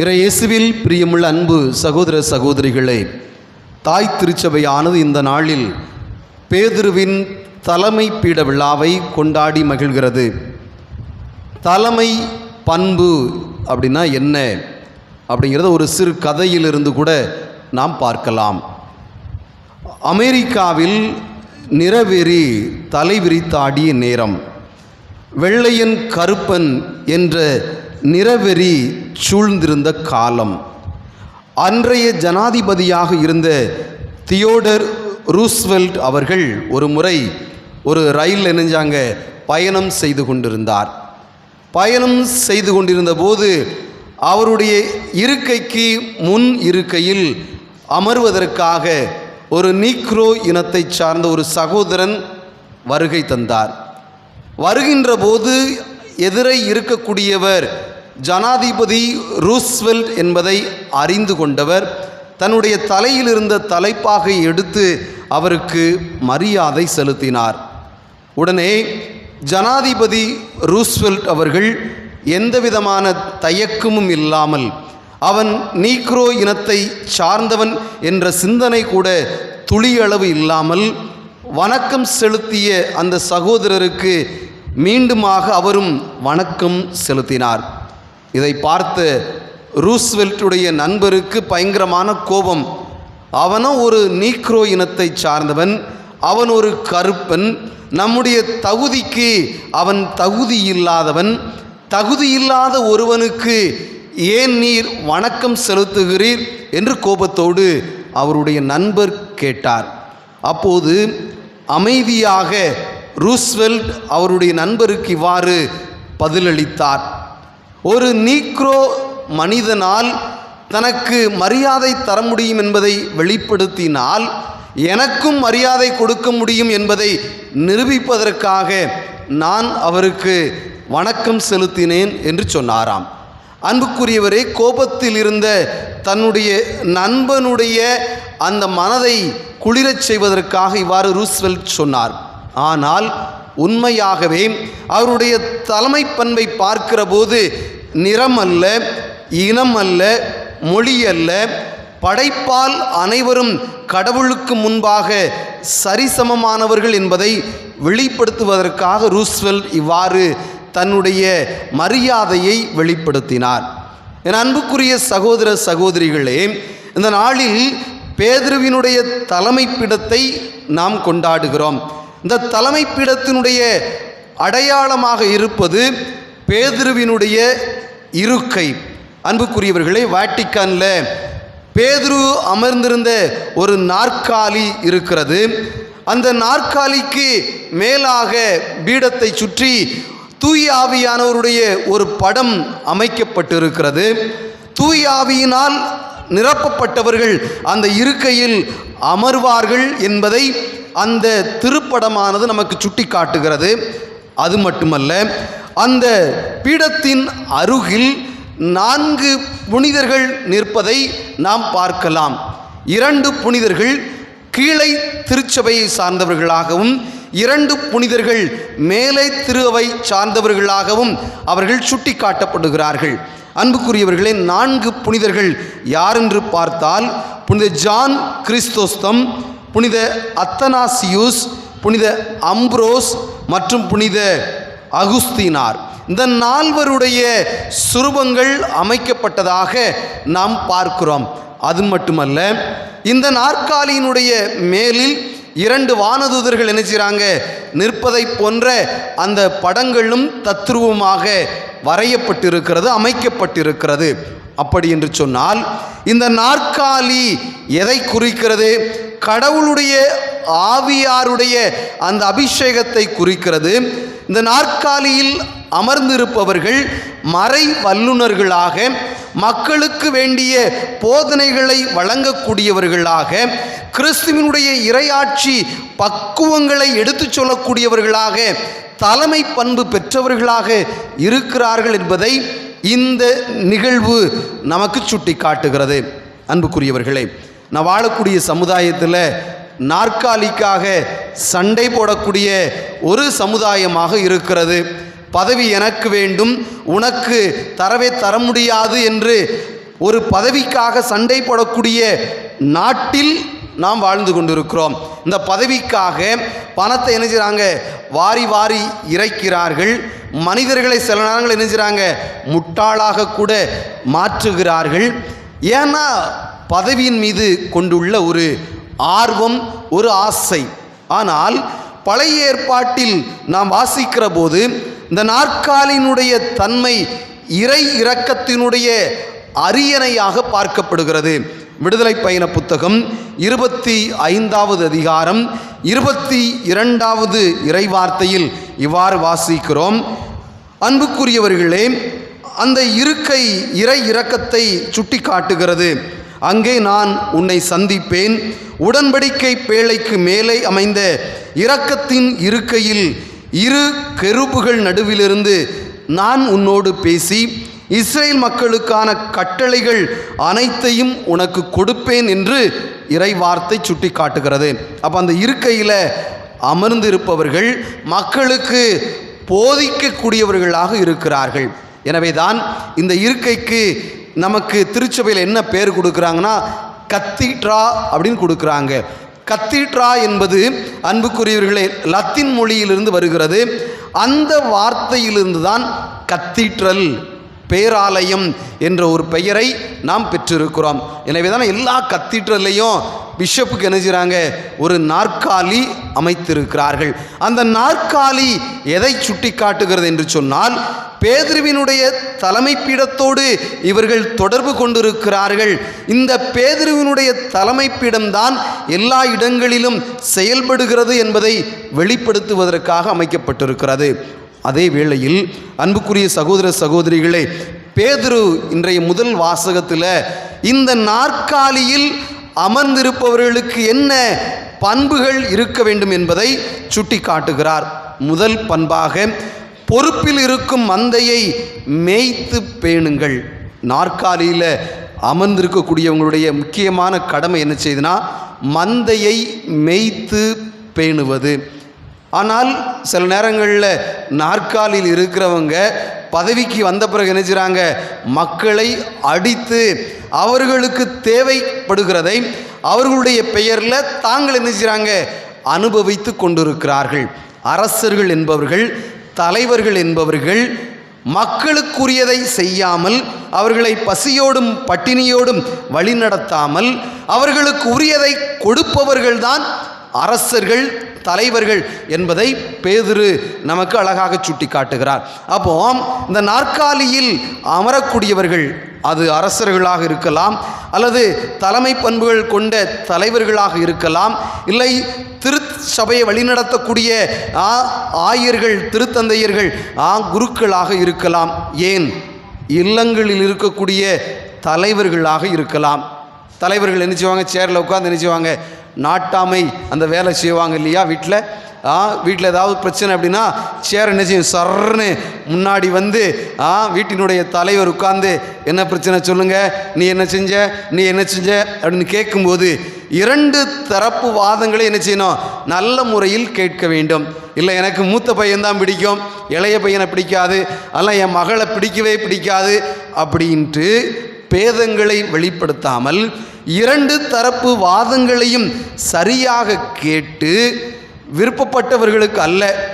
இறையேசுவில் பிரியமுள்ள அன்பு சகோதர சகோதரிகளே தாய் திருச்சபையானது இந்த நாளில் பேதுருவின் தலைமை பீட விழாவை கொண்டாடி மகிழ்கிறது. தலைமை பண்பு அப்படின்னா என்ன? அப்படிங்கிறத ஒரு சிறு கதையிலிருந்து கூட நாம் பார்க்கலாம். அமெரிக்காவில் நிறவெறி தலைவிரித்தாடிய நேரம். வெள்ளையன் கருப்பன் என்ற நிறவெறி சூழ்ந்திருந்த காலம். அன்றைய ஜனாதிபதியாக இருந்த தியோடர் ரூஸ்வெல்ட் அவர்கள் ஒரு முறை ஒரு ரயில் நினைஞ்சாங்க பயணம் செய்து கொண்டிருந்தார். பயணம் செய்து கொண்டிருந்த போது அவருடைய இருக்கைக்கு முன் இருக்கையில் அமர்வதற்காக ஒரு நீக்ரோ இனத்தைச் சார்ந்த ஒரு சகோதரன் வருகை தந்தார். வருகின்ற போது எதிரை இருக்கக்கூடியவர் ஜனாதிபதி ரூஸ்வெல்ட் என்பதை அறிந்து கொண்டவர் தன்னுடைய தலையில் இருந்த தலைப்பாகை எடுத்து அவருக்கு மரியாதை செலுத்தினார். உடனே ஜனாதிபதி ரூஸ்வெல்ட் அவர்கள் எந்தவிதமான தயக்கமும் இல்லாமல் அவன் நீக்ரோ இனத்தை சார்ந்தவன் என்ற சிந்தனை கூட துளியளவு இல்லாமல் வணக்கம் செலுத்திய அந்த சகோதரருக்கு மீண்டுமாக அவரும் வணக்கம் செலுத்தினார். இதை பார்த்த ரூஸ்வெல்ட்டுடைய நண்பருக்கு பயங்கரமான கோபம். அவனும் ஒரு நீக்ரோ இனத்தை சார்ந்தவன் அவன் ஒரு கருப்பன் நம்முடைய தகுதிக்கு அவன் தகுதி இல்லாதவன் தகுதி இல்லாத ஒருவனுக்கு ஏன் நீர் வணக்கம் செலுத்துகிறீர்? என்று கோபத்தோடு அவருடைய நண்பர் கேட்டார். அப்போது அமைதியாக ரூஸ்வெல்ட் அவருடைய நண்பருக்கு இவ்வாறு பதிலளித்தார். ஒரு நீக்ரோ மனிதனால் தனக்கு மரியாதை தர முடியும் என்பதை வெளிப்படுத்தினால் எனக்கும் மரியாதை கொடுக்க முடியும் என்பதை நிரூபிப்பதற்காக நான் அவருக்கு வணக்கம் செலுத்தினேன் என்று சொன்னாராம். அன்புக்குரியவரே கோபத்தில் இருந்த தன்னுடைய நண்பனுடைய அந்த மனதை குளிரச் செய்வதற்காக இவ்வாறு ரூஸ்வெல்ட் சொன்னார். ஆனால் உண்மையாகவே அவருடைய தலைமை பண்பை பார்க்கிற போது நிறம் அல்ல இனம் அல்ல மொழி அல்ல படைப்பால் அனைவரும் கடவுளுக்கு முன்பாக சரிசமமானவர்கள் என்பதை வெளிப்படுத்துவதற்காக ரூஸ்வெல் இவ்வாறு தன்னுடைய மரியாதையை வெளிப்படுத்தினார். என் அன்புக்குரிய சகோதர சகோதரிகளே இந்த நாளில் பேதுருவினுடைய தலைமைப்பிடத்தை நாம் கொண்டாடுகிறோம். இந்த தலைமை பீடத்தினுடைய அடையாளமாக இருப்பது பேதுருவினுடைய இருக்கை. அன்புக்குரியவர்களே வாட்டிக்கானில் பேதுரு அமர்ந்திருந்த ஒரு நாற்காலி இருக்கிறது. அந்த நாற்காலிக்கு மேலாக பீடத்தை சுற்றி தூய் ஆவியானவருடைய ஒரு படம் அமைக்கப்பட்டிருக்கிறது. தூய் ஆவியினால் நிரப்பப்பட்டவர்கள் அந்த இருக்கையில் அமர்வார்கள் என்பதை அந்த திருப்படமானது நமக்கு சுட்டி காட்டுகிறது அது மட்டுமல்ல அந்த பீடத்தின் அருகில் நான்கு புனிதர்கள் நிற்பதை நாம் பார்க்கலாம். இரண்டு புனிதர்கள் கீழே திருச்சபையை சார்ந்தவர்களாகவும் இரண்டு புனிதர்கள் மேலே திருவை சார்ந்தவர்களாகவும் அவர்கள் சுட்டி காட்டப்படுகிறார்கள் அன்புக்குரியவர்களே நான்கு புனிதர்கள் யாரென்று பார்த்தால் புனித ஜான் கிறிஸ்தோஸ்தம் புனித அத்தனாசியூஸ் புனித அம்ப்ரோஸ் மற்றும் புனித அகுஸ்தீனார். இந்த நால்வருடைய சுரூபங்கள் அமைக்கப்பட்டதாக நாம் பார்க்கிறோம். அது மட்டுமல்ல இந்த நாற்காலியினுடைய மேலில் இரண்டு வானதூதர்கள் என்ன செய்கிறாங்க நிற்பதை போன்ற அந்த படங்களும் தத்ருவமாக வரையப்பட்டிருக்கிறது அமைக்கப்பட்டிருக்கிறது. அப்படி என்று சொன்னால் இந்த நாற்காலி எதை குறிக்கிறது? கடவுளுடைய ஆவியாருடைய அந்த அபிஷேகத்தை குறிக்கிறது. இந்த நாற்காலியில் அமர்ந்திருப்பவர்கள் மறை வல்லுநர்களாக மக்களுக்கு வேண்டிய போதனைகளை வழங்கக்கூடியவர்களாக கிறிஸ்துவனுடைய இரையாட்சி பக்குவங்களை எடுத்துச் சொல்லக்கூடியவர்களாக தலைமை பண்பு பெற்றவர்களாக இருக்கிறார்கள் என்பதை இந்த நிகழ்வு நமக்கு சுட்டி காட்டுகிறது அன்புக்குரியவர்களே நான் வாழக்கூடிய சமுதாயத்தில் நாற்காலிக்காக சண்டை போடக்கூடிய ஒரு சமுதாயமாக இருக்கிறது. பதவி எனக்கு வேண்டும் உனக்கு தரவே தர முடியாது என்று ஒரு பதவிக்காக சண்டை போடக்கூடிய நாட்டில் நாம் வாழ்ந்து கொண்டிருக்கிறோம். இந்த பதவிக்காக பணத்தை என்ன செய்கிறாங்க வாரி வாரி இறைக்கிறார்கள். மனிதர்களை சில நேரங்கள் என்ன முட்டாளாக கூட மாற்றுகிறார்கள். ஏன்னா பதவியின் மீது கொண்டுள்ள ஒரு ஆர்வம் ஒரு ஆசை. ஆனால் பழைய ஏற்பாட்டில் நாம் வாசிக்கிற போது இந்த நாற்காலினுடைய தன்மை இறை இரக்கத்தினுடைய அரியணையாக பார்க்கப்படுகிறது. விடுதலை பயண புத்தகம் இருபத்தி ஐந்தாவது அதிகாரம் இருபத்தி இரண்டாவது இறைவார்த்தையில் இவ்வாறு வாசிக்கிறோம். அன்புக்குரியவர்களே அந்த இருக்கை இறை இரக்கத்தை சுட்டி காட்டுகிறது அங்கே நான் உன்னை சந்திப்பேன். உடன்படிக்கை பேழைக்கு மேலே அமைந்த இரக்கத்தின் இருக்கையில் இரு கெருப்புகள் நடுவிலிருந்து நான் உன்னோடு பேசி இஸ்ரேல் மக்களுக்கான கட்டளைகள் அனைத்தையும் உனக்கு கொடுப்பேன் என்று இறைவார்த்தை சுட்டி காட்டுகிறது அப்போ அந்த இருக்கையில் அமர்ந்திருப்பவர்கள் மக்களுக்கு போதிக்கக்கூடியவர்களாக இருக்கிறார்கள். எனவே தான் இந்த இருக்கைக்கு நமக்கு திருச்சபையில் என்ன பேர் கொடுக்குறாங்கன்னா கத்தீட்ரா அப்படின்னு கொடுக்குறாங்க. கத்தீட்ரா என்பது அன்புக்குரியவர்களே லத்தீன் மொழியிலிருந்து வருகிறது. அந்த வார்த்தையிலிருந்து தான் கத்தீட்ரல் பேராலயம் என்ற ஒரு பெயரை நாம் பெற்றிருக்கிறோம். எனவே தான் எல்லா கத்தீட்ரல்லையும் பிஷப்புக்கு என்ன செய்கிறாங்க ஒரு நாற்காலி அமைத்திருக்கிறார்கள். அந்த நாற்காலி எதை சுட்டி காட்டுகிறது என்று சொன்னால் பேதுருவினுடைய தலைமை பீடத்தோடு இவர்கள் தொடர்பு கொண்டிருக்கிறார்கள். இந்த பேதிருவினுடைய தலைமை பீடம்தான் எல்லா இடங்களிலும் செயல்படுகிறது என்பதை வெளிப்படுத்துவதற்காக அமைக்கப்பட்டிருக்கிறது. அதே வேளையில் அன்புக்குரிய சகோதர சகோதரிகளே பேதுரு இன்றைய முதல் வாசகத்தில் இந்த நாற்காலியில் அமர்ந்திருப்பவர்களுக்கு என்ன பண்புகள் இருக்க வேண்டும் என்பதை சுட்டி காட்டுகிறார் முதல் பண்பாக பொறுப்பில் இருக்கும் மந்தையை மேய்த்து பேணுங்கள். நாற்காலியில் அமர்ந்திருக்கக்கூடியவங்களுடைய முக்கியமான கடமை என்ன செய்யுதுன்னா மந்தையை மேய்த்து பேணுவது. ஆனால் சில நேரங்களில் நாற்காலியில் இருக்கிறவங்க பதவிக்கு வந்த பிறகு என்ன செய்கிறாங்க மக்களை அடித்து அவர்களுக்கு தேவைப்படுகிறதை அவர்களுடைய பெயரில் தாங்கள் என்ன செய்கிறாங்க அனுபவித்து கொண்டிருக்கிறார்கள். அரசர்கள் என்பவர்கள் தலைவர்கள் என்பவர்கள் மக்களுக்குரியதை செய்யாமல் அவர்களை பசியோடும் பட்டினியோடும் வழிநடத்தாமல் அவர்களுக்கு உரியதை கொடுப்பவர்கள்தான் அரசர்கள் தலைவர்கள் என்பதை பேதுரு நமக்கு அழகாக சுட்டி காட்டுகிறார் அப்போ இந்த நாற்காலியில் அமரக்கூடியவர்கள் அது அரசர்களாக இருக்கலாம் அல்லது தலைமை பண்புகள் கொண்ட தலைவர்களாக இருக்கலாம் இல்லை திருச்சபையை வழிநடத்தக்கூடிய ஆ, ஆயர்கள் திருத்தந்தையர்கள் ஆ, குருக்களாக இருக்கலாம். ஏன்? இல்லங்களில் இருக்கக்கூடிய தலைவர்களாக இருக்கலாம். தலைவர்கள் என்ன செய்வாங்க சேரில் உட்காந்து என்ன செய்வாங்க நாட்டாமை அந்த வேலை செய்வாங்க இல்லையா வீட்டில் ஆ வீட்டில் ஏதாவது பிரச்சனை அப்படின்னா சேர் என்ன செய்யும் சர்ன்னு முன்னாடி வந்து ஆ வீட்டினுடைய தலைவர் உட்கார்ந்து என்ன பிரச்சனை சொல்லுங்கள் நீ என்ன செஞ்ச? நீ என்ன செஞ்ச? அப்படின்னு கேட்கும்போது இரண்டு தரப்பு வாதங்களை என்ன செய்யணும்? நல்ல முறையில் கேட்க வேண்டும். இல்லை எனக்கு மூத்த பையன்தான் பிடிக்கும் இளைய பையனை பிடிக்காது அதெல்லாம் என் மகளை பிடிக்கவே பிடிக்காது அப்படின்ட்டு பேதங்களை வெளிப்படுத்தாமல் இரண்டு தரப்பு வாதங்களையும் சரியாக கேட்டு விருப்பப்பட்டவர்களுக்கு அல்ல.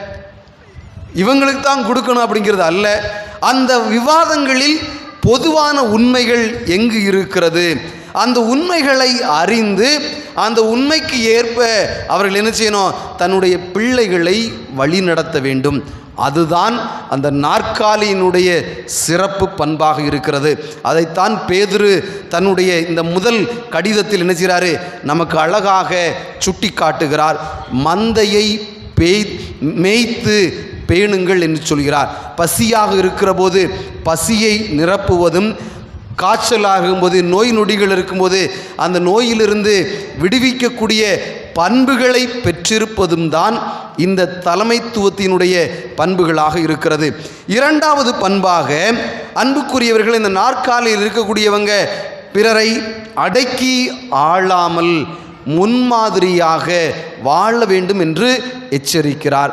இவங்களுக்கு தான் கொடுக்கணும் அப்படிங்கிறது அல்ல. அந்த விவாதங்களில் பொதுவான உண்மைகள் எங்கு இருக்கிறது? அந்த உண்மைகளை அறிந்து அந்த உண்மைக்கு ஏற்ப அவர்கள் என்ன செய்யணும்? தன்னுடைய பிள்ளைகளை வழிநடத்த வேண்டும். அதுதான் அந்த நாற்காலியினுடைய சிறப்பு பண்பாக இருக்கிறது. அதைத்தான் பேதுரு தன்னுடைய இந்த முதல் கடிதத்தில் என்ன செய்கிறாரு? நமக்கு அழகாக சுட்டி காட்டுகிறார் மந்தையை பேய் மேய்த்து பேணுங்கள் என்று சொல்கிறார். பசியாக இருக்கிற போது பசியை நிரப்புவதும் காய்ச்சலாகும்போது நோய் நொடிகள் இருக்கும்போது அந்த நோயிலிருந்து விடுவிக்கக்கூடிய பண்புகளை பெற்றிருப்பதும் தான் இந்த தலைமைத்துவத்தினுடைய பண்புகளாக இருக்கிறது. இரண்டாவது பண்பாக அன்புக்குரியவர்கள் இந்த நாற்காலியில் இருக்கக்கூடியவங்க பிறரை அடக்கி ஆளாமல் முன்மாதிரியாக வாழ வேண்டும் என்று எச்சரிக்கிறார்.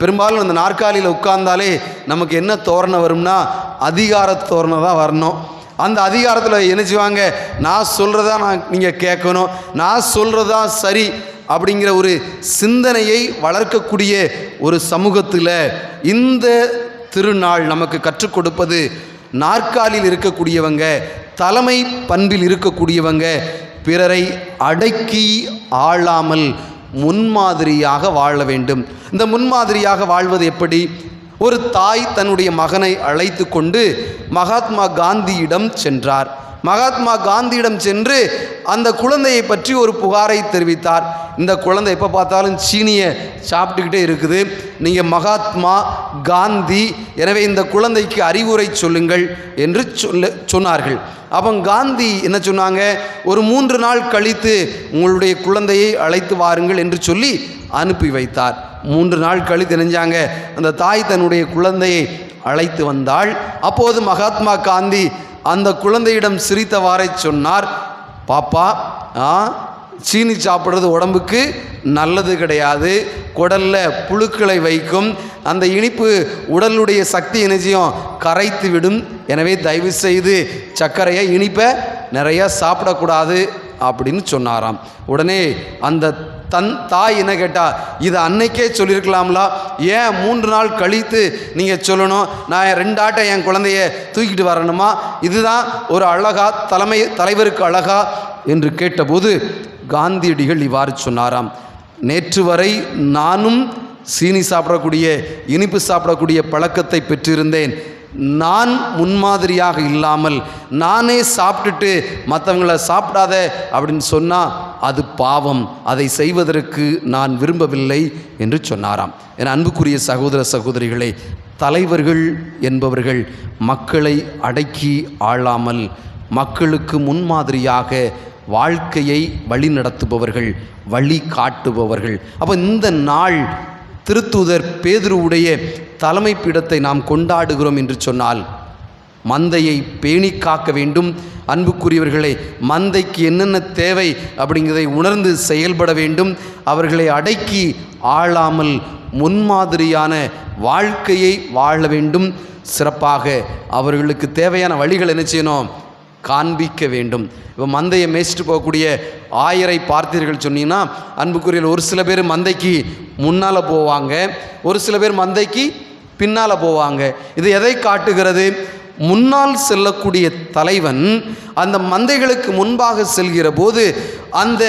பெரும்பாலும் அந்த நாற்காலியில் உட்கார்ந்தாலே நமக்கு என்ன தோரணை வரும்னா அதிகார தோரணை தான் வரணும். அந்த அதிகாரத்தில் என்ன செய்வாங்க? நான் சொல்கிறதா நான் நீங்கள் கேட்கணும். நான் சொல்கிறதா சரி. அப்படிங்கிற ஒரு சிந்தனையை வளர்க்கக்கூடிய ஒரு சமூகத்தில் இந்த திருநாள் நமக்கு கற்றுக் கொடுப்பது நாற்காலில் இருக்கக்கூடியவங்க தலைமை பண்பில் இருக்கக்கூடியவங்க பிறரை அடக்கி ஆளாமல் முன்மாதிரியாக வாழ வேண்டும். இந்த முன்மாதிரியாக வாழ்வது எப்படி? ஒரு தாய் தன்னுடைய மகனை அழைத்து கொண்டு மகாத்மா காந்தியிடம் சென்றார். மகாத்மா காந்தியிடம் சென்று அந்த குழந்தையை பற்றி ஒரு புகாரை தெரிவித்தார். இந்த குழந்தை எப்போ பார்த்தாலும் சீனியை சாப்பிட்டுக்கிட்டே இருக்குது. நீங்கள் மகாத்மா காந்தி எனவே இந்த குழந்தைக்கு அறிவுரை சொல்லுங்கள் என்று சொல்ல சொன்னார்கள். அப்போ காந்தி என்ன சொன்னாங்க? ஒரு மூன்று நாள் கழித்து உங்களுடைய குழந்தையை அழைத்து வாருங்கள் என்று சொல்லி அனுப்பி வைத்தார். மூன்று நாள் கழித்து நினைஞ்சாங்க அந்த தாய் தன்னுடைய குழந்தையை அழைத்து வந்தாள். அப்போது மகாத்மா காந்தி அந்த குழந்தையிடம் சிரித்தவாறே சொன்னார் பாப்பா ஆ சீனி சாப்பிட்றது உடம்புக்கு நல்லது கிடையாது. குடலில் புழுக்களை வைக்கும். அந்த இனிப்பு உடலுடைய சக்தி எனர்ஜியும் கரைத்து விடும் எனவே தயவு செய்து சர்க்கரையை இனிப்பை நிறையா சாப்பிடக்கூடாது. அப்படின்னு சொன்னாராம். உடனே அந்த தன் தாய் என்ன கேட்டால் இதை அன்னைக்கே சொல்லியிருக்கலாம்ல? ஏன் மூன்று நாள் கழித்து நீங்கள் சொல்லணும்? நான் ரெண்டு ஆட்டை என் குழந்தைய தூக்கிட்டு வரணுமா? இதுதான் ஒரு அழகா தலைமை தலைவருக்கு அழகா? என்று கேட்டபோது காந்தியடிகள் இவ்வாறு சொன்னாராம். நேற்று வரை நானும் சீனி சாப்பிடக்கூடிய இனிப்பு சாப்பிடக்கூடிய பழக்கத்தை பெற்றிருந்தேன். நான் முன்மாதிரியாக இல்லாமல் நானே சாப்பிட்டுட்டு மற்றவங்கள சாப்பிடாத அப்படின்னு சொன்னால் அது பாவம். அதை செய்வதற்கு நான் விரும்பவில்லை என்று சொன்னாராம். என் அன்புக்குரிய சகோதர சகோதரிகளே தலைவர்கள் என்பவர்கள் மக்களை அடக்கி ஆளாமல் மக்களுக்கு முன்மாதிரியாக வாழ்க்கையை வழிநடத்துபவர்கள் வழி காட்டுபவர்கள். அப்போ இந்த நாள் திருத்தூதர் பேதுருவுடைய தலைமை பீடத்தை நாம் கொண்டாடுகிறோம் என்று சொன்னால் மந்தையை பேணி காக்க வேண்டும். அன்புக்குரியவர்களே மந்தைக்கு என்னென்ன தேவை அப்படிங்கிறதை உணர்ந்து செயல்பட வேண்டும். அவர்களை அடக்கி ஆளாமல் முன்மாதிரியான வாழ்க்கையை வாழ வேண்டும். சிறப்பாக அவர்களுக்கு தேவையான வழிகள் என்ன செய்யணும்? காண்பிக்க வேண்டும். இப்போ மந்தையை மேய்ச்சிட்டு போகக்கூடிய ஆயரை பார்த்தீர்கள் சொன்னீங்கன்னா அன்புக்குரியல் ஒரு சில பேர் மந்தைக்கு முன்னால் போவாங்க. ஒரு சில பேர் மந்தைக்கு பின்னால் போவாங்க. இது எதை காட்டுகிறது? முன்னால் செல்லக்கூடிய தலைவன் அந்த மந்தைகளுக்கு முன்பாக செல்கிற போது அந்த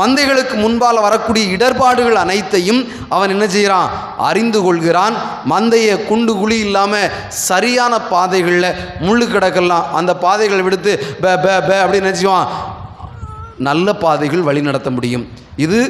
மந்தைகளுக்கு முன்பால் வரக்கூடிய இடர்பாடுகள் அனைத்தையும் அவன் என்ன செய்கிறான்? அறிந்து கொள்கிறான். மந்தையை குண்டு குழி இல்லாமல் சரியான பாதைகளில் முள்ளு கிடக்கலாம். அந்த பாதைகளை விடுத்து பே பே பே அப்படின்னு நினச்சிவான் நல்ல பாதைகள் வழி நடத்த முடியும். இது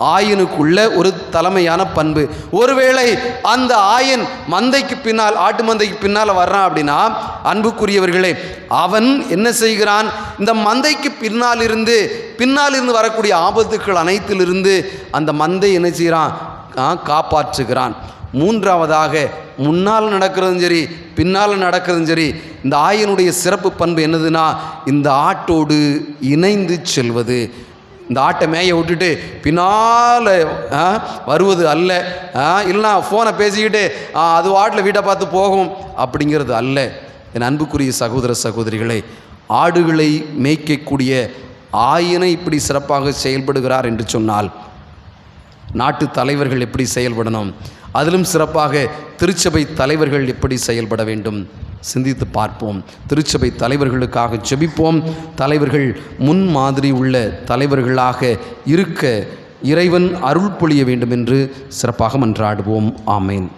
ஆயனுக்குள்ள ஒரு தலைமையான பண்பு. ஒருவேளை அந்த ஆயன் மந்தைக்கு பின்னால் ஆட்டு மந்தைக்கு பின்னால் வர்றான் அப்படின்னா அன்புக்குரியவர்களே அவன் என்ன செய்கிறான்? இந்த மந்தைக்கு பின்னால் இருந்து பின்னால் இருந்து வரக்கூடிய ஆபத்துக்கள் அனைத்திலிருந்து அந்த மந்தை என்ன செய்கிறான்? ஆ, காப்பாற்றுகிறான். மூன்றாவதாக முன்னால் நடக்கிறதும் சரி பின்னால் நடக்கிறதும் சரி இந்த ஆயனுடைய சிறப்பு பண்பு என்னதுன்னா இந்த ஆட்டோடு இணைந்து செல்வது. இந்த ஆட்டை மேய விட்டுட்டு பின்னால் ஆ, வருவது அல்ல. ஆ, இல்லைனா ஃபோனை பேசிக்கிட்டு அது ஆட்டில் வீட்டை பார்த்து போகும். அப்படிங்கிறது அல்ல. என் அன்புக்குரிய சகோதர சகோதரிகளை ஆடுகளை மேய்க்கக்கூடிய ஆயினை இப்படி சிறப்பாக செயல்படுகிறார் என்று சொன்னால் நாட்டு தலைவர்கள் எப்படி செயல்படணும்? அதிலும் சிறப்பாக திருச்சபை தலைவர்கள் எப்படி செயல்பட வேண்டும்? சிந்தித்து பார்ப்போம். திருச்சபை தலைவர்களுக்காக ஜெபிப்போம். தலைவர்கள் முன் மாதிரி உள்ள தலைவர்களாக இருக்க இறைவன் அருள் பொழிய வேண்டும் என்று சிறப்பாக மன்றாடுவோம். ஆமேன்.